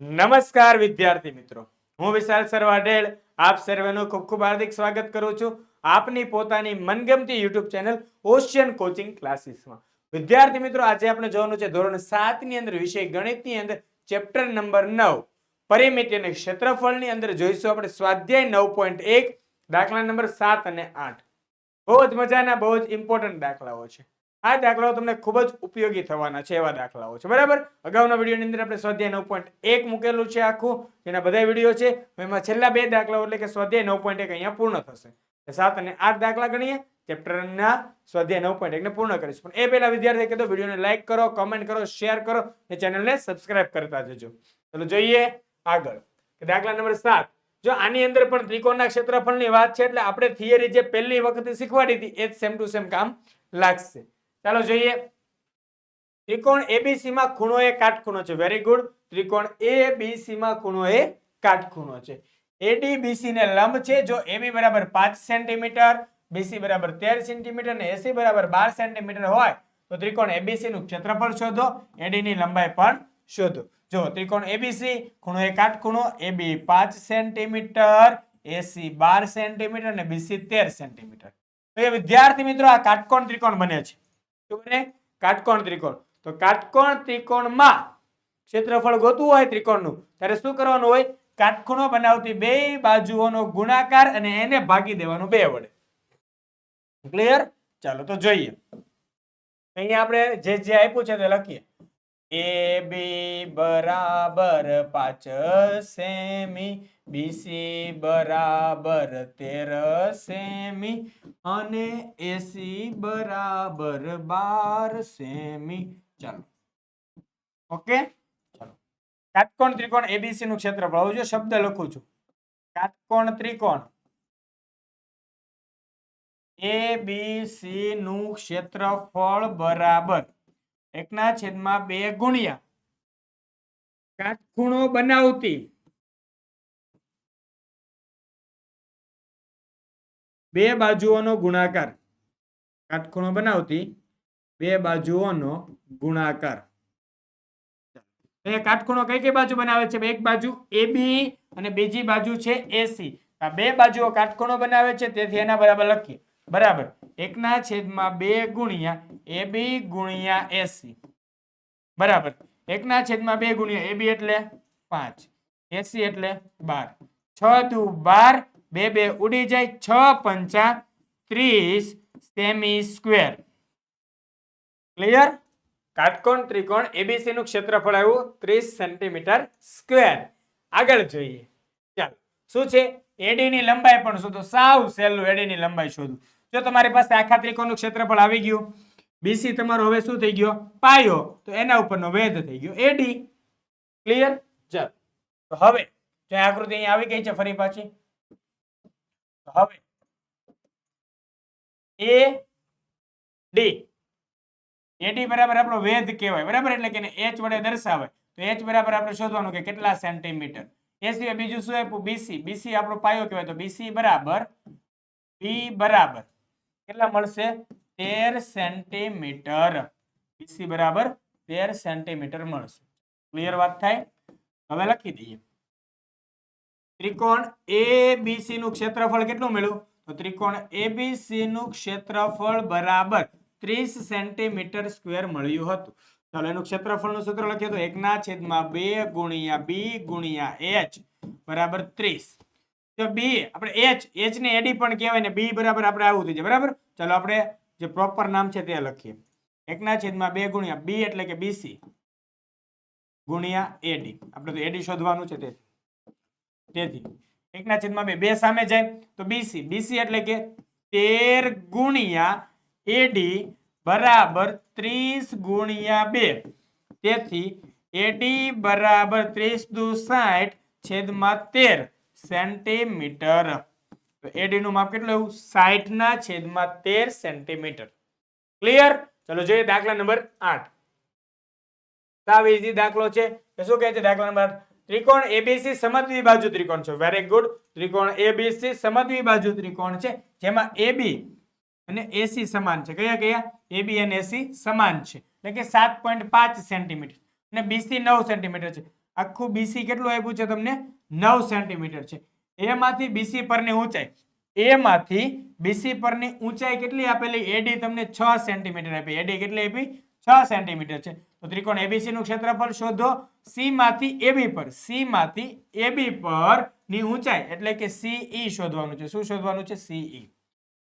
નમસ્કાર વિદ્યાર્થી મિત્રો. હું વિશાલ સરવાડેલ આપ સર્વેનું ખૂબ ખૂબ હાર્દિક સ્વાગત કરું છું આપની પોતાની મનગમતી યુટ્યુબ ચેનલ ઓશિયન કોચિંગ ક્લાસીસમાં. વિદ્યાર્થી મિત્રો, આજે આપણે જોવાનું છે ધોરણ સાતની અંદર વિષય ગણિતની અંદર ચેપ્ટર નંબર નવ. પરિમિતિ અને ક્ષેત્રફળની અંદર જોઈશું આપણે સ્વાધ્યાય નવ પોઈન્ટ એક, દાખલા નંબર સાત અને આઠ. બહુ જ મજાના, બહુ જ ઇમ્પોર્ટન્ટ દાખલાઓ છે. આ દાખલાઓ તમને ખૂબ જ ઉપયોગી થવાના છે એવા દાખલાઓ છે. બરાબર? અગાઉના વિડીયોની અંદર આપણે સ્વાધ્યાય નવ પોઈન્ટ એક મૂકેલું છે આખું. જેના બધા વીડિયો છે એમાં છેલ્લા બે દાખલાઓ એટલે કે સ્વાધ્યાય નવ પોઈન્ટ એક અહીંયા પૂર્ણ થશે. સાત અને આઠ દાખલા ગણીએ, ચેપ્ટરના સ્વાધ્યાય નવ પોઈન્ટ એકને પૂર્ણ કરીશું. પણ એ પહેલા વિદ્યાર્થી કહેતો વિડીયોને લાઈક કરો, કમેન્ટ કરો, શેર કરો અને ચેનલને સબસ્ક્રાઇબ કરતા જજો. ચલો જોઈએ આગળ. દાખલા નંબર સાત. જો આની અંદર પણ ત્રિકોણના ક્ષેત્રફળની વાત છે, એટલે આપણે થિયરી જે પહેલી વખતે શીખવાડી હતી, એ જ સેમ ટુ સેમ કામ લાગશે. ચાલો જોઈએ. ત્રિકોણ એબીસી માં ખૂણો એ કાટખૂણો છે. વેરી ગુડ ત્રિકોણ એબીસી માં ખૂણો એ કાટખૂણો છે. એડીબીસી ને લંબ છે, જો એબી બરાબર પાંચ સેન્ટીમીટર બીસી બરાબર તેર સેન્ટીમીટર અને એસી બરાબર બાર સેન્ટીમીટર હોય, તો ત્રિકોણ એબીસી નું ક્ષેત્રફળ શોધો. એડી ની લંબાઈ પણ શોધો. જો ત્રિકોણ એબીસી ખૂણો એ કાટખૂણો એબી પાંચ સેન્ટીમીટર એસી બાર સેન્ટીમીટર અને બીસી તેર સેન્ટીમીટર. વિદ્યાર્થી મિત્રો આ કાટકોણ ત્રિકોણ બને છે. શું કાટકોણ ત્રિકોણ. તો કાટકોણ ત્રિકોણમાં ક્ષેત્રફળ ગોતવું હોય ત્રિકોણનું, ત્યારે શું કરવાનું હોય? કાટખૂણો બનાવતી બે બાજુઓનો ગુણાકાર અને એને ભાગી દેવાનું બે વડે. ક્લિયર ચાલો તો જોઈએ. અહીંયા આપણે જે જે આપ્યું છે તે લખીએ. એ બી બરાબર પાંચ સેમી બીસી બરાબર તેર સેમી અને એસી બરાબર બાર સેમી ચાલો. ઓકે? ચાલો. કાટકોણ ત્રિકોણ એબીસી નું ક્ષેત્રફળ? હવે શબ્દ લખું છું. કાટકોણ ત્રિકોણ? એબીસી નું ક્ષેત્રફળ બરાબર એકના છેદમાં બે ગુણ્યા. કાટખૂણો બનાવતી. બે બાજુઓનો ગુણાકાર. કાટખૂણો બનાવતી. બે બાજુઓનો ગુણાકાર. કાટખૂણો કઈ કઈ બાજુ બનાવે છે? એક બાજુ એબી અને બીજી બાજુ છે એસી આ બે બાજુઓ કાટખૂણો બનાવે છે તેથી એના બરાબર લખીએ. બરાબર. એકના છેદમાં બે ગુણ્યા એબી ગુણ્યા એસી. બરાબર. એકના છેદમાં બે ગુણ્યા એબી એટલે પાંચ. એસી એટલે બાર. છ દુ બાર, બે બે ઉડી જાય, છ પંચા ત્રીસ સેમી સ્ક્વેર. ક્લિયર? કાટકોણ ત્રિકોણ એબીસી નું ક્ષેત્રફળ આવ્યું ત્રીસ સેન્ટીમીટર સ્ક્વેર. આગળ જોઈએ. ચાલો. શું છે? એડી ની લંબાઈ પણ શોધો. સાવ સહેલું એડી ની લંબાઈ શોધું. જો તમારી પાસે આખા ત્રિકોણનું ક્ષેત્રફળ આવી ગયું બીસી તમારો હવે શું થઈ ગયો? પાયો. તો એના ઉપરનો વેધ થઈ ગયો. એડી ક્લિયર ચાલો. તો હવે આકૃતિ અહીં આવી ગઈ છે ફરી પાછી. હવે. એ ડી એડી બરાબર આપણો વેધ કહેવાય. બરાબર? એટલે કે એચ વડે દર્શાવે તો એચ બરાબર આપણે શોધવાનું કે કેટલા સેન્ટીમીટર? એ સિવાય બીજું શું આપ્યું? બીસી બીસી આપણો પાયો કહેવાય. તો બીસી બરાબર. બી બરાબર. કેટલા મળશે? તેર સેન્ટીમીટર. બીસી બરાબર તેર સેન્ટીમીટર મળશે. ક્લિયર વાત થાય? હવે લખી દઈએ. ત્રિકોણ એબીસી નું ક્ષેત્રફળ કેટલું મળ્યું? તો ત્રિકોણ એબીસી નું ક્ષેત્રફળ બરાબર ત્રીસ સેન્ટીમીટર સ્ક્વેર મળ્યું હતું. ચાલો એનું ક્ષેત્રફળનું સૂત્ર લખીએ તો એકના છેદમાં બે ગુણ્યા બી ગુણ્યા એચ બરાબર ત્રીસ. તો બી આપણે એચ એચ ને એડી પણ કહેવાય ને બી બરાબર આપણે આવું થઈ જાય, બરાબર? ચાલો આપણે જે પ્રોપર નામ છે તે લખીએ. એકના છેદમાં બે ગુણ્યા બી એટલે કે બીસી ગુણ્યા એડી આપણે તો એડી શોધવાનું છે તે. તેથી, એકના છેદમાં બે બે સામે જાય, તો બીસી બીસી એટલે કે તેર ગુણ્યા એડી બરાબર ત્રીસ ગુણ્યા બે. તેથી એડી બરાબર ત્રીસ દુ સાઠ છેદમાં તેર. સેન્ટીમીટર. તો એડી નું માપ કેટલું એવું સાઠ ના છેદમાં તેર સેન્ટીમીટર. ક્લિયર ચલો જોઈએ દાખલા નંબર આઠ. સાવ easy દાખલો છે. શું કહે છે દાખલા નંબર ત્રિકોણ એબીસી સમદ્વિ બાજુ ત્રિકોણ છે. વેરી ગુડ ત્રિકોણ એબીસી સમદ્વિ બાજુ ત્રિકોણ છે. જેમાં એબી અને એસી સમાન છે. કયા કયા? એબી અને એસી સમાન છે. એટલે કે સાત સેન્ટીમીટર. અને બીસી નવ સેન્ટીમીટર છે. આખું બીસી કેટલું આપ્યું છે તમને? નવ સેન્ટીમીટર છે. એમાંથી બીસી પરની ઊંચાઈ. એમાંથી બીસી પરની ઊંચાઈ કેટલી આપેલી? એડી તમને છ સેન્ટીમીટર આપી. એડી કેટલી આપી? છ સેન્ટીમીટર છે. તો ત્રિકોણ એબીસી નું ક્ષેત્રફળ શોધો. સી માંથી એબી પર. સી માંથી એબી પરની ઊંચાઈ. એટલે કે સીઈ શોધવાનું છે. શું શોધવાનું છે? સીઈ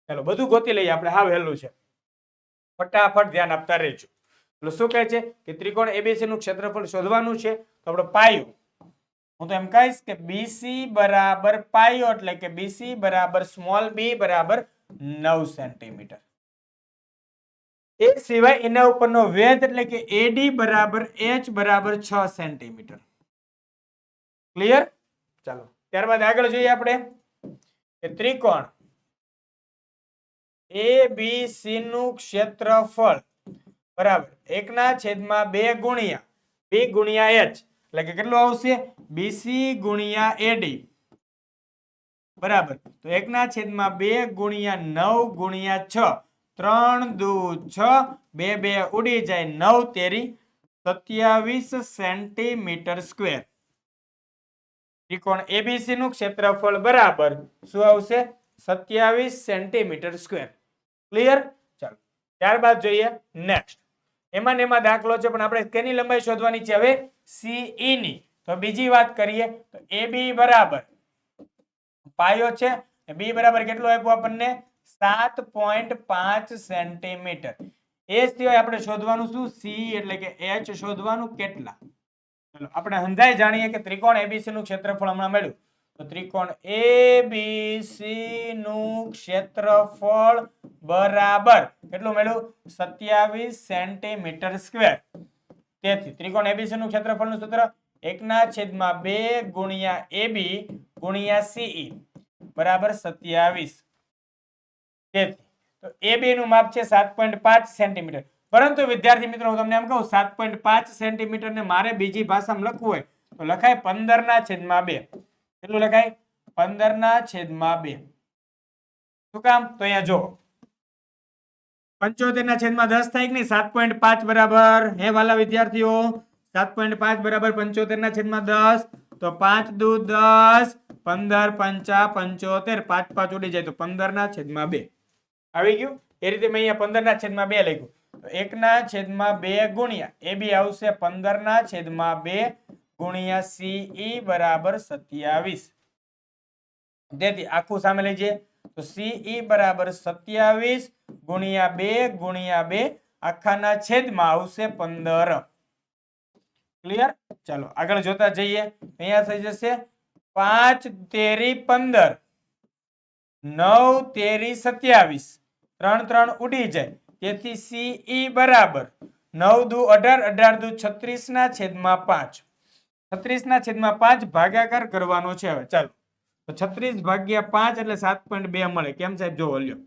ચાલો, બધું ગોતી લઈએ આપણે. હા, વહેલું છે. ફટાફટ ધ્યાન આપતા રહેજો. એટલે શું કહે છે? કે ત્રિકોણ એબીસી નું ક્ષેત્રફળ શોધવાનું છે. તો આપણે પાયો. હું તો એમ કહીશ કે બીસી બરાબર પાયો એટલે કે બીસી બરાબર સ્મોલ બી બરાબર નવ સેન્ટીમીટર એ સિવાય એના ઉપરનો વેધ એટલે કે એડી બરાબર એચ બરાબર છ સેન્ટીમીટર ક્લિયર ચાલો. ત્યારબાદ આગળ જોઈએ આપણે. કે ત્રિકોણ. એ બી સી નું ક્ષેત્રફળ બરાબર એકના છેદમાં બે ગુણ્યા. બી ગુણ્યા એચ એટલે કે કેટલું આવશે? બીસી ગુણ્યા એડી બરાબર. તો એકના છેદમાં બે ગુણ્યા નવ ગુણ્યા છ. ત્રણ દુ છ. બે બે ઉડી જાય. નવ તેરી સત્યાવીસ સેન્ટીમીટર સ્ક્વેર. ત્રિકોણ એબીસી નું ક્ષેત્રફળ બરાબર શું આવશે? સત્યાવીસ સેન્ટીમીટર સ્ક્વેર. ક્લિયર ચાલો. ત્યારબાદ જોઈએ. નેક્સ્ટ એમાં ને એમાં દાખલો છે, પણ આપણે કેની લંબાઈ શોધવાની છે હવે? સીઈ ની. તો બીજી વાત કરીએ, તો એ બી બરાબર. પાયો છે બી બરાબર કેટલો આપ્યો આપણને? સાત પોઈન્ટ પાંચ સેન્ટીમીટર. એ સિવાય આપણે શોધવાનું શું? સી એટલે કે એચ શોધવાનું કેટલા? ચલો, આપણે હંધાઈ જાણીએ કે ત્રિકોણ એબીસી નું ક્ષેત્રફળ હમણાં મળ્યું. ત્રિકોણ સી નું ક્ષેત્રફળ બરાબર કેટલું મળ્યું? સત્યાવીસ સેન્ટીમીટર સ્ક્વેર. તેથી ત્રિકોણ એબીસી નું ક્ષેત્રફળનું સૂત્ર એકના છેદમાં બે ગુણ્યા એબી ગુણ્યા સીઈ બરાબર સત્યાવીસ. તેથી તો એબી નું માપ છે સાત પોઈન્ટ પાંચ સેન્ટીમીટર. પરંતુ વિદ્યાર્થી મિત્રો, હું તમને એમ કહું, સાત પોઈન્ટ પાંચ સેન્ટીમીટર ને મારે બીજી ભાષામાં લખવું હોય તો લખાય પંદર ના છેદમાં બે. કેટલું લખાય? પંદર ના છેદમાં બે. શું કામ? તો અહીંયા જો. પંચોતેર ના છેદમાં દસ થાય કે નહીં? સાત પોઈન્ટ પાંચ બરાબર. હે વાલા વિદ્યાર્થીઓ, સાત પોઈન્ટ પાંચ બરાબર પંચોતેર ના છેદમાં દસ. તો પાંચ દુ દસ, પંદર પંચા પંચોતેર. પાંચ પાંચ ઉડી જાય તો પંદર ના છેદમાં બે. આવી ગયું? એ રીતે મેં અહીંયા પંદર ના છેદમાં બે લખ્યું. તો એકના છેદમાં બે ગુણ્યા. એ બી આવશે પંદર ના છેદમાં બે. ગુણ્યા સીઈ બરાબર સત્યાવીસ. તેથી આખું સામે લઈ જઈએ. તો સીઈ બરાબર સત્યાવીસ ગુણ્યા બે ગુણ્યા બે આખાના છેદમાં આવશે પંદર. ક્લિયર ચાલો, આગળ જોતા જઈએ. અહીંયા થઈ જશે પાંચ તેરી પંદર. નવ તેરી સત્યાવીસ. ત્રણ ત્રણ ઉડી જાય. તેથી સીઈ બરાબર. નવ દુ અઢાર અઢાર દુ છત્રીસ ના છેદમાં પાંચ. છત્રીસ ના છેદમાં પાંચ ભાગાકાર કરવાનો છે હવે. ચાલો. તો છત્રીસ ભાગ્યા પાંચ એટલે સાત પોઈન્ટ બે મળે. કેમ સાહેબ? જો લ્યો.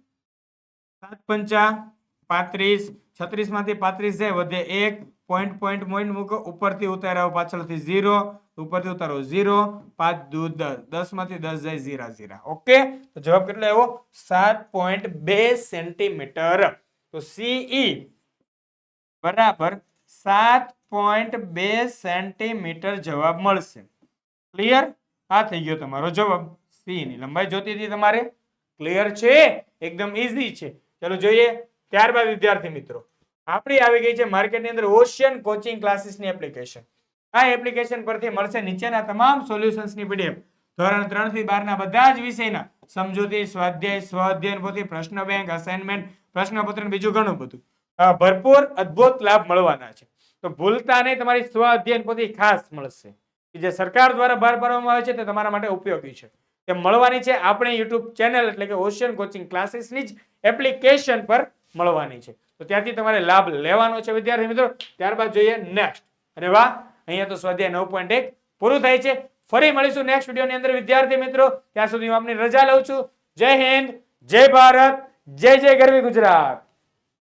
સાત પંચા પાંત્રીસ. છત્રીસમાંથી પાંત્રીસ જાય, વધે એક. પોઈન્ટ પોઈન્ટ પોઈન્ટ મૂકો. ઉપરથી ઉતારાવો, પાછળથી ઝીરો. ઉપરથી ઉતારો, ઝીરો. પાંચ, દુ, દસ. દસમાંથી દસ જાય, ઝીરા ઝીરા. ઓકે? તો જવાબ કેટલો આવ્યો? સાત પોઈન્ટ બે સેન્ટીમીટર. તો સીઈ બરાબર સાત પોઈન્ટ બે સેન્ટીમીટર જવાબ મળશે. ક્લિયર આ થઈ ગયો તમારો જવાબ. સી ની લંબાઈ જોતી હતી તમારે? ક્લિયર છે? એકદમ ઈઝી છે. ચલો જોઈએ. ત્યારબાદ વિદ્યાર્થી મિત્રો, આપણી આવી ગઈ છે માર્કેટની અંદર ઓશિયન કોચિંગ ક્લાસીસની એપ્લિકેશન આ એપ્લિકેશન પરથી મળશે નીચેના તમામ સોલ્યુશન્સની પીડીએફ. ધોરણ ત્રણથી બારના બધા જ વિષયના સમજૂતી, સ્વાધ્યાય, સ્વાધ્યાયન પોથી પ્રશ્ન બેંક અસાઇનમેન્ટ પ્રશ્નપત્ર બીજું ઘણું બધું. ભરપૂર, અદ્ભુત લાભ મળવાના છે. તો ભૂલતા નહીં, તમારી સ્વ અધ્યયન પોથી ખાસ મળશે. કે જે સરકાર દ્વારા બહાર પાડવામાં આવે છે તે તમારા માટે ઉપયોગી છે. તે મળવાની છે આપણે યુટ્યુબ ચેનલ એટલે કે ઓશિયન કોચિંગ ક્લાસીસની જ એપ્લિકેશન પર મળવાની છે. તો ત્યાંથી તમારે લાભ લેવાનો છે, વિદ્યાર્થી મિત્રો. ત્યારબાદ જોઈએ નેક્સ્ટ અરે વાહ! અહીંયા તો સ્વાધ્યાય નવ પોઈન્ટ એક પૂરું થાય છે. ફરી મળીશું નેક્સ્ટ વિડીયોની અંદર, વિદ્યાર્થી મિત્રો. ત્યાં સુધી હું આપની રજા લઉં છું. જય હિન્દ, જય ભારત, જય જય ગરવી ગુજરાત.